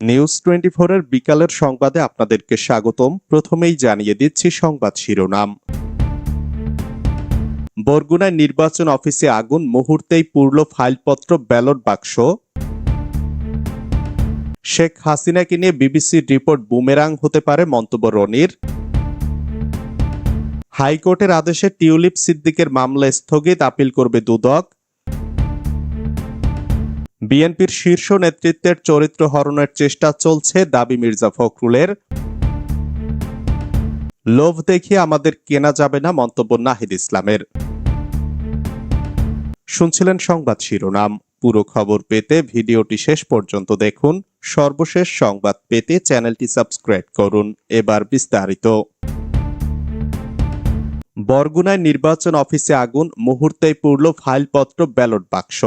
News twenty এর বিকালের সংবাদে আপনাদেরকে স্বাগতম। প্রথমেই জানিয়ে দিচ্ছি সংবাদ শিরোনাম। বরগুনায় নির্বাচন অফিসে আগুন, মুহূর্তেই পুরল ফাইলপত্র, ব্যালট বাক্স। শেখ হাসিনাকে নিয়ে বিবিসির রিপোর্ট বুমেরাং হতে পারে মন্তব্য রনির। হাইকোর্টের আদেশে টিউলিপ সিদ্দিকের মামলা স্থগিত, আপিল করবে দুদক। বিএনপির শীর্ষ নেতৃত্বের চরিত্র হরণের চেষ্টা চলছে দাবি মির্জা ফখরুলের। লোভ দেখিয়ে আমাদের কেনা যাবে না মন্তব্য নাহিদ ইসলামের। শুনছিলেন সংবাদ শিরোনাম। পুরো খবর পেতে ভিডিওটি শেষ পর্যন্ত দেখুন। সর্বশেষ সংবাদ পেতে চ্যানেলটি সাবস্ক্রাইব করুন। এবার বিস্তারিত। বরগুনায় নির্বাচন অফিসে আগুন, মুহূর্তেই পুরল ফাইলপত্র, ব্যালট বাক্স।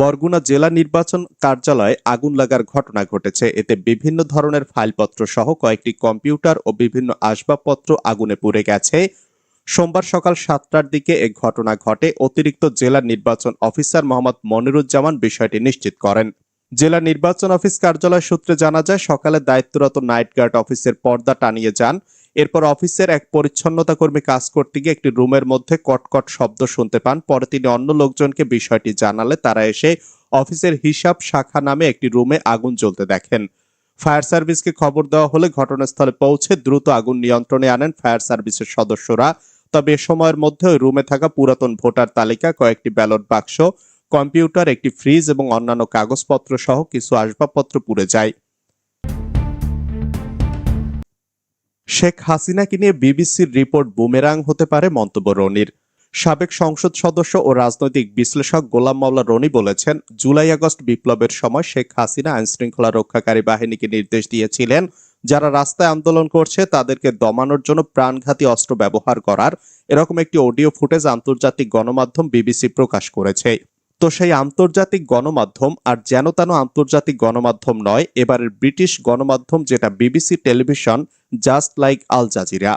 বরগুনা জেলা নির্বাচন কার্যালয়ে আগুন লাগার ঘটনা ঘটেছে। এতে বিভিন্ন ধরনের ফাইলপত্র সহ কয়েকটি কম্পিউটার ও বিভিন্ন আসবাবপত্র আগুনে পুড়ে গেছে। সোমবার সকাল সাতটার দিকে এ ঘটনা ঘটে। অতিরিক্ত জেলা নির্বাচন অফিসার মোহাম্মদ মনিরুজ্জামান বিষয়টি নিশ্চিত করেন। জেলা নির্বাচন অফিস কার্যালয় সূত্রে জানা যায়, সকালে দায়িত্বরত নাইট গার্ড অফিসের পর্দা টানিয়ে যান। এরপর অফিসের এক পরিচ্ছন্নতা কর্মী কাজ করতে গিয়ে একটি রুমের মধ্যে কটকট শব্দ শুনতে পান। পরে তিনি অন্য লোকজনকে বিষয়টি জানালে তারা এসে অফিসের হিসাব শাখা নামে একটি রুমে আগুন জ্বলতে দেখেন। ফায়ার সার্ভিসকে খবর দেওয়া হলে ঘটনাস্থলে পৌঁছে দ্রুত আগুন নিয়ন্ত্রণে আনেন ফায়ার সার্ভিসের সদস্যরা। তবে এ সময়ের মধ্যে ওই রুমে থাকা পুরাতন ভোটার তালিকা, কয়েকটি ব্যালট বাক্স, কম্পিউটার, একটি ফ্রিজ এবং অন্যান্য কাগজপত্র সহ কিছু আসবাবপত্র পুড়ে যায়। শেখ হাসিনাকে নিয়ে বিবিসির রিপোর্ট বুমেরাং হতে পারে মন্তব্য রনির। সাবেক সংসদ সদস্য ও রাজনৈতিক বিশ্লেষক গোলাম মাওলা রনি বলেছেন, জুলাই আগস্ট বিপ্লবের সময় শেখ হাসিনা আইন শৃঙ্খলা রক্ষাকারী বাহিনীকে নির্দেশ দিয়েছিলেন, যারা রাস্তায় আন্দোলন করছে তাদেরকে দমানোর জন্য প্রাণঘাতী অস্ত্র ব্যবহার করার। এরকম একটি অডিও ফুটেজ আন্তর্জাতিক গণমাধ্যম বিবিসি প্রকাশ করেছে। তো সেই আন্তর্জাতিক গণমাধ্যম আর যেন তেন আন্তর্জাতিক গণমাধ্যম নয়, এবারের ব্রিটিশ গণমাধ্যম যেটা BBC television, just like Al Jazeera.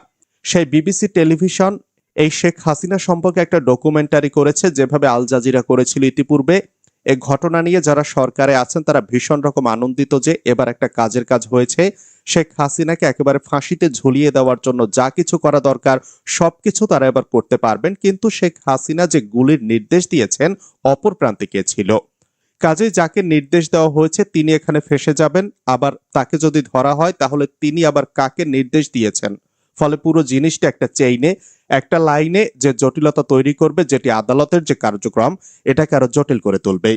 সেই বিবিসি টেলিভিশন এই শেখ হাসিনা সম্পর্কে একটা ডকুমেন্টারি করেছে, যেভাবে আল জাজিরা করেছিল ইতিপূর্বে। এ ঘটনা নিয়ে যারা সরকারে আছেন, তারা ভীষণ রকম আনন্দিত যে এবার একটা কাজের কাজ হয়েছে। শেখ হাসিনাকে একেবারে ফাঁসিতে ঝুলিয়ে দেওয়ার জন্য যা কিছু করা দরকার সবকিছু তারা এবার করতে পারবেন। কিন্তু শেখ হাসিনা যে গুলির নির্দেশ দিয়েছেন, অপর প্রান্তে কে ছিল? কাজে যাকে নির্দেশ দেওয়া হয়েছে, তিনি এখানে ফেসে যাবেন। আবার তাকে যদি ধরা হয়, তাহলে তিনি আবার কাকে নির্দেশ দিয়েছেন? ফলে পুরো জিনিসটা একটা চেইনে একটা লাইনে যে জটিলতা তৈরি করবে, যেটি আদালতের যে কার্যক্রম, এটাকে আরও জটিল করে তুলবে।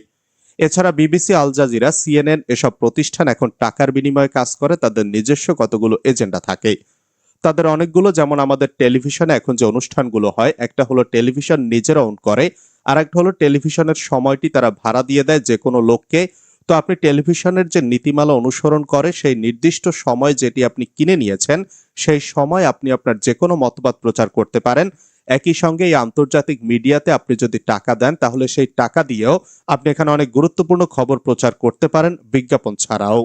এছাড়া বিবিসি, আল জাজিরা, সিএনএন এসব প্রতিষ্ঠান এখন টাকার বিনিময়ে কাজ করে, তাদের নিজস্ব কতগুলো এজেন্ডা থাকে। তাদের অনেকগুলো, যেমন আমাদের টেলিভিশনে এখন যে অনুষ্ঠানগুলো হয়, একটা হলো টেলিভিশন নিজেরা ওন করে আর একটা হলো টেলিভিশনের সময়টি তারা ভাড়া দিয়ে দেয় যে কোনো লোককে। তো আপনি টেলিভিশনের যে নীতিমালা অনুসরণ করে, সেই নির্দিষ্ট সময় যেটি আপনি কিনে নিয়েছেন, সেই সময় আপনি আপনার যে কোনো মতবাদ প্রচার করতে পারেন। একই সঙ্গে এই আন্তর্জাতিক মিডিয়াতে আপনি যদি টাকা দেন, তাহলে সেই টাকা দিয়েও আপনি এখানে অনেক গুরুত্বপূর্ণ খবর প্রচার করতে পারেন বিজ্ঞাপন ছাড়াও।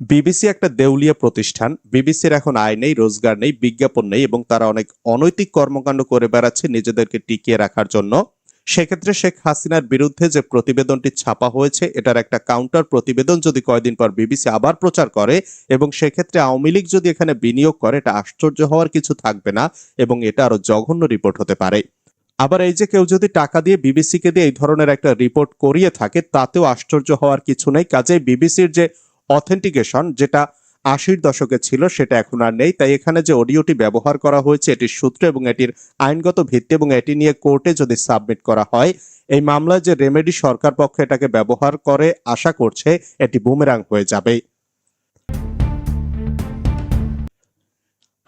বিবিসি একটা দেউলিয়া প্রতিষ্ঠান। বিবিসির এখন আয় নেই, রোজগার নেই, বিজ্ঞাপন নেই এবং তারা অনেক অনৈতিক কর্মকাণ্ড করে বেড়াচ্ছে নিজেদেরকে টিকিয়ে রাখার জন্য। সেক্ষেত্রে শেখ হাসিনার বিরুদ্ধে যে প্রতিবেদনটি ছাপা হয়েছে, এটার একটা কাউন্টার প্রতিবেদন যদি কয়দিন পর বিবিসি আবার প্রচার করে এবং সেক্ষেত্রে আওয়ামী লীগ যদি এখানে বিনিয়োগ করে, এটা আশ্চর্য হওয়ার কিছু থাকবে না এবং এটা আরও জঘন্য রিপোর্ট হতে পারে। আবার এই যে কেউ যদি টাকা দিয়ে বিবিসিকে দিয়ে এই ধরনের একটা রিপোর্ট করিয়ে থাকে, তাতেও আশ্চর্য হওয়ার কিছু নেই। কাজেই বিবিসির যে অথেন্টিকেশন যেটা আশির দশকে ছিল, সেটা এখন আর নেই। তাই এখানে যে অডিওটি ব্যবহার করা হয়েছে, এটির সূত্র এবং এটির আইনগত ভিত্তি এবং এটি নিয়ে কোর্টে যদি সাবমিট করা হয়, এই মামলায় যে রেমেডি সরকার পক্ষে এটাকে ব্যবহার করে আশা করছে, এটি বুমেরাং হয়ে যাবে।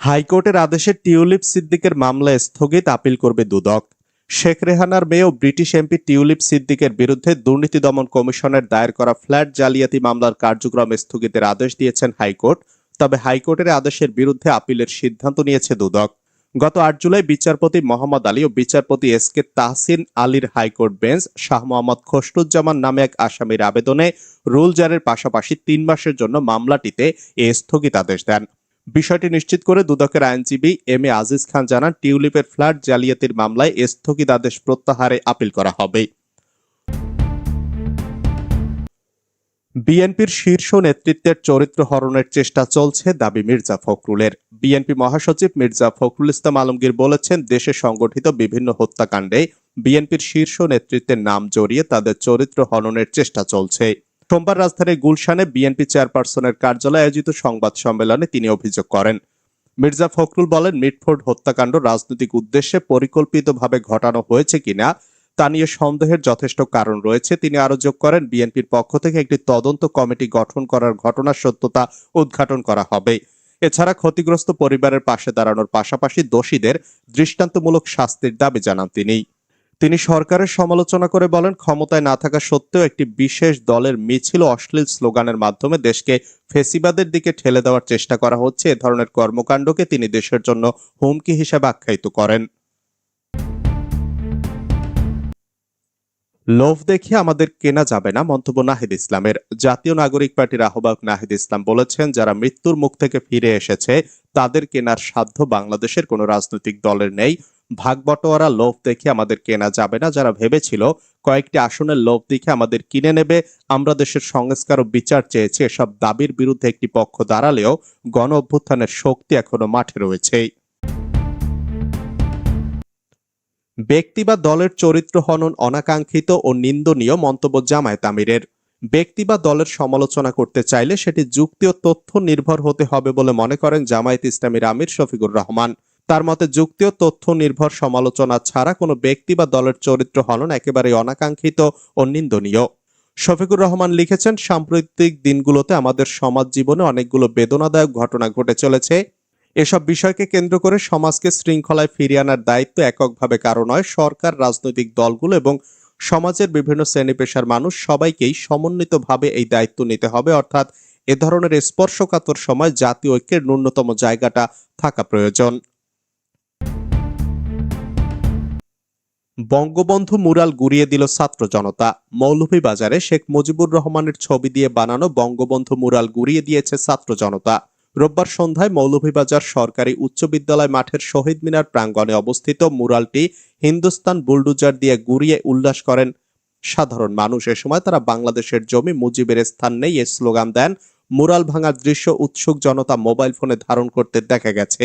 হাইকোর্টের আদেশে টিউলিপ সিদ্দিকের মামলা স্থগিত আপিল করবে দুদক। শেখ রেহানার মেয়েও ব্রিটিশ এমপি টিউলিপ সিদ্দিকের বিরুদ্ধে দুর্নীতি দমন কমিশনের দায়ের করা ফ্ল্যাট জালিয়াতি মামলার কার্যক্রম স্থগিতের আদেশ দিয়েছেন হাইকোর্ট, তবে হাইকোর্টের আদেশের বিরুদ্ধে আপিলের সিদ্ধান্ত নিয়েছে দুদক। গত আট জুলাই বিচারপতি মোহাম্মদ আলী ও বিচারপতি এস কে তাহসিন আলীর high court bench Shah Mohammad Khasruzzaman নামে এক আসামির আবেদনে রুল জারের পাশাপাশি তিন মাসের জন্য মামলাটিতে এ স্থগিতাদেশ দেন। বিষয়টি নিশ্চিত করে দুদকের আইনজীবী এম এ আজিজ খান জানান, টিউলিপের ফ্ল্যাট জালিয়াতির মামলায় স্থগিতাদেশ প্রত্যাহারে আপিল করা হবে। বিএনপির শীর্ষ নেতৃত্বের চরিত্র হরণের চেষ্টা চলছে দাবি মির্জা ফখরুলের। বিএনপি মহাসচিব মির্জা ফখরুল ইসলাম আলমগীর বলেছেন, দেশে সংগঠিত বিভিন্ন হত্যাকাণ্ডে বিএনপির শীর্ষ নেতৃত্বের নাম জড়িয়ে তাদের চরিত্র হননের চেষ্টা চলছে। সোমবার রাজধানীর গুলশানে বিএনপি চেয়ারপারসনের কার্যালয়ে আয়োজিত সংবাদ সম্মেলনে তিনি অভিযোগ করেন। মির্জা ফখরুল বলেন, মিটফোর্ড হত্যাকাণ্ড রাজনৈতিক উদ্দেশ্যে পরিকল্পিতভাবে ঘটানো হয়েছে কিনা তা নিয়ে সন্দেহের যথেষ্ট কারণ রয়েছে। তিনি আরও যোগ করেন, বিএনপির পক্ষ থেকে একটি তদন্ত কমিটি গঠন করার ঘটনার সত্যতা উদ্ঘাটন করা হবে। এছাড়া ক্ষতিগ্রস্ত পরিবারের পাশে দাঁড়ানোর পাশাপাশি দোষীদের দৃষ্টান্তমূলক শাস্তির দাবি জানান তিনি। তিনি সরকারের সমালোচনা করে বলেন, ক্ষমতায় না থাকা সত্ত্বেও একটি বিশেষ দলের মিছিল অশ্লীল স্লোগানের মাধ্যমে দেশকে ফেসিবাদের দিকে ঠেলে দেওয়ার চেষ্টা করা হচ্ছে। এ ধরনের কর্মকাণ্ডকে তিনি দেশের জন্য হুমকি হিসেবে আখ্যায়িত করেন। লোভ দেখে আমাদের কেনা যাবে না, মন্তব্য নাহিদ ইসলামের। জাতীয় নাগরিক পার্টির আহ্বায়ক নাহিদ ইসলাম বলেছেন, যারা মৃত্যুর মুখ থেকে ফিরে এসেছে, তাদের কেনার সাধ্য বাংলাদেশের কোনো রাজনৈতিক দলের নেই। ভাগ বটোয়ারা লোভ দেখে আমাদের কেনা যাবে না। যারা ভেবেছিল কয়েকটি আসনের লোভ দেখে আমাদের কিনে নেবে, আমরা দেশের সংস্কার ও বিচার চেয়েছি। এসব দাবির বিরুদ্ধে একটি পক্ষ দাঁড়ালেও গণ অভ্যুত্থানের শক্তি এখনও মাঠে রয়েছে। ব্যক্তি বা দলের চরিত্র হনন অনাকাঙ্ক্ষিত ও নিন্দনীয় মন্তব্য জামায়াত আমিরের। ব্যক্তি বা দলের সমালোচনা করতে চাইলে সেটি যুক্তি ও তথ্য নির্ভর হতে হবে বলে মনে করেন জামায়াত ইসলামীর আমির শফিকুর রহমান। তার মতে যুক্তি ও তথ্য নির্ভর সমালোচনা ছাড়া কোনো ব্যক্তি বা দলের চরিত্র হনন একেবারে অনাকাঙ্ক্ষিত ও নিন্দনীয়। শফিকুর রহমান লিখেছেন, সাম্প্রতিক দিনগুলোতে আমাদের সমাজ জীবনে অনেকগুলো বেদনাদায়ক ঘটনা ঘটে চলেছে। এসব বিষয়কে কেন্দ্র করে সমাজকে শৃঙ্খলায় ফিরিয়ে আনার দায়িত্ব এককভাবে কারও নয়, সরকার, রাজনৈতিক দলগুলো এবং সমাজের বিভিন্ন শ্রেণি পেশার মানুষ সবাইকেই সমন্বিতভাবে এই দায়িত্ব নিতে হবে। অর্থাৎ এ ধরনের স্পর্শকাতর সময় জাতীয় ঐক্যের ন্যূনতম জায়গাটা থাকা প্রয়োজন। বঙ্গবন্ধু মুরাল গুড়িয়ে দিল ছাত্র জনতা। মৌলভীবাজারে শেখ মুজিবুর রহমানের ছবি দিয়ে বানানো বঙ্গবন্ধু মুরাল গুড়িয়ে দিয়েছে ছাত্র জনতা। রোববার সন্ধ্যায় মৌলভীবাজার সরকারি উচ্চ বিদ্যালয় মাঠের শহীদ মিনার প্রাঙ্গণে অবস্থিত মুরালটি হিন্দুস্তান বুলডুজার দিয়ে গুড়িয়ে উল্লাস করেন সাধারণ মানুষ। এ সময় তারা বাংলাদেশের জমি মুজিবের স্থান নেই এ স্লোগান দেন। মুরাল ভাঙার দৃশ্য উৎসুক জনতা মোবাইল ফোনে ধারণ করতে দেখা গেছে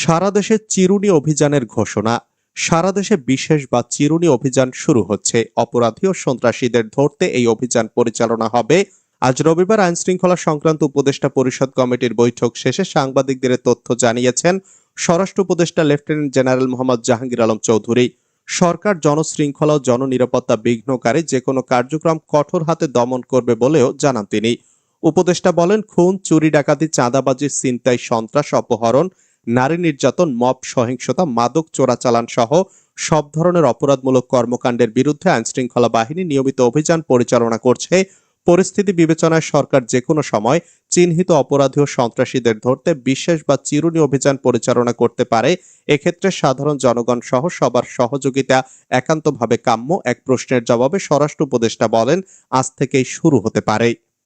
সারা দেশে চিরুনি অভিযানের ঘোষণা। সারা দেশে বিশেষ বা চিরুনি অভিযান শুরু হচ্ছে। অপরাধী ও সন্ত্রাসীদের ধরতে এই অভিযান পরিচালনা হবে। আজ রবিবার আইন শৃঙ্খলা সংক্রান্ত উপদেষ্টা পরিষদ কমিটির বৈঠক শেষে সাংবাদিকদের তথ্য জানিয়েছেন স্বরাষ্ট্র উপদেষ্টা লেফটেন্যান্ট জেনারেল মোহাম্মদ জাহাঙ্গীর আলম চৌধুরী। সরকার জনশৃঙ্খলা ও জননিরাপত্তা বিঘ্নকারী যে কোনো কার্যক্রম কঠোর হাতে দমন করবে বলেও জানান তিনি। উপদেষ্টা বলেন, খুন, চুরি, ডাকাতি, চাঁদাবাজি, ছিনতাই, সন্ত্রাস, অপহরণ নারী নির্যাতন, মব, সহিংসতা, মাদক চোরাচালান সহ সব ধরনের অপরাধমূলক কর্মকাণ্ডের বিরুদ্ধে আইনশৃঙ্খলা বাহিনী নিয়মিত অভিযান পরিচালনা করছে। পরিস্থিতি বিবেচনায় সরকার যে কোনো সময় চিহ্নিত অপরাধী ও সন্ত্রাসীদের ধরতে বিশেষ বা চিরুনি অভিযান পরিচালনা করতে পারে। এক্ষেত্রে সাধারণ জনগণ সহ সবার সহযোগিতা একান্তভাবে কাম্য, এক প্রশ্নের জবাবে স্বরাষ্ট্র উপদেষ্টা বলেন, আজ থেকেই শুরু হতে পারে।